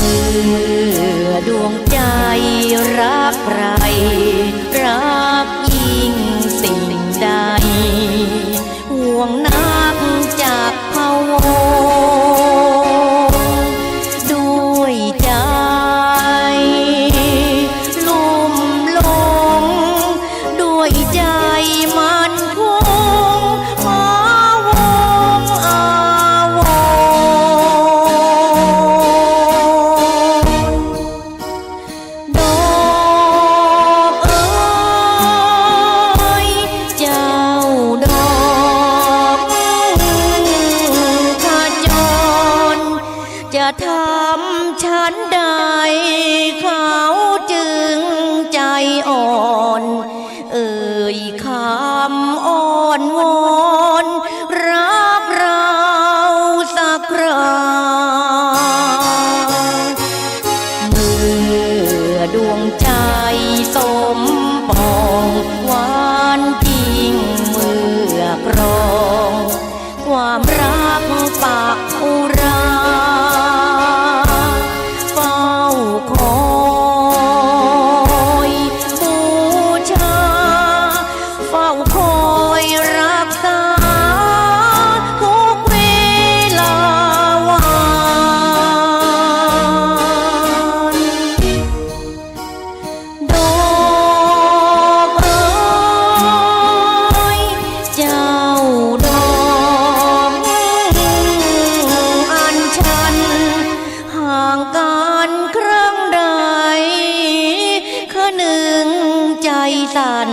มือดวงใจรักใครรักยิ่งสิ่งใด จทำฉันใดเขาจึงใจอ่อน เอ่ยคำอ่อนวอนรับเราสักคราเมื่อดวงใจสม สัน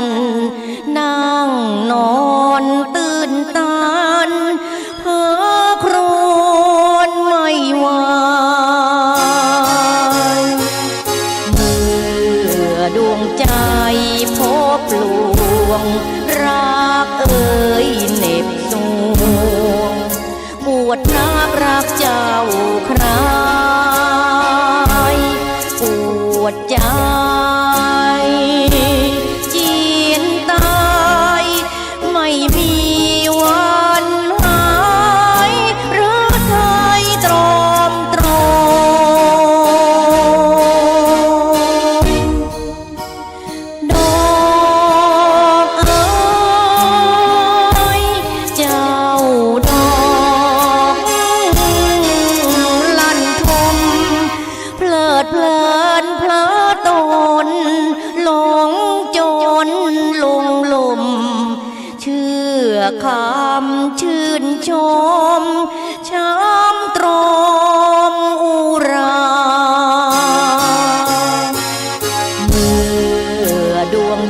นั่งนอนตื่นตานเพ้อครวนไม่วายเมื่อดวงใจพบลวง รักเอ่ยเน็บสูงปวดนักรักเจ้าินเพลอตนหลงจนลงลม เชื่อคำชื่นชม ช้ำตรอมอุราเมื่อดวง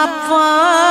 khắp phá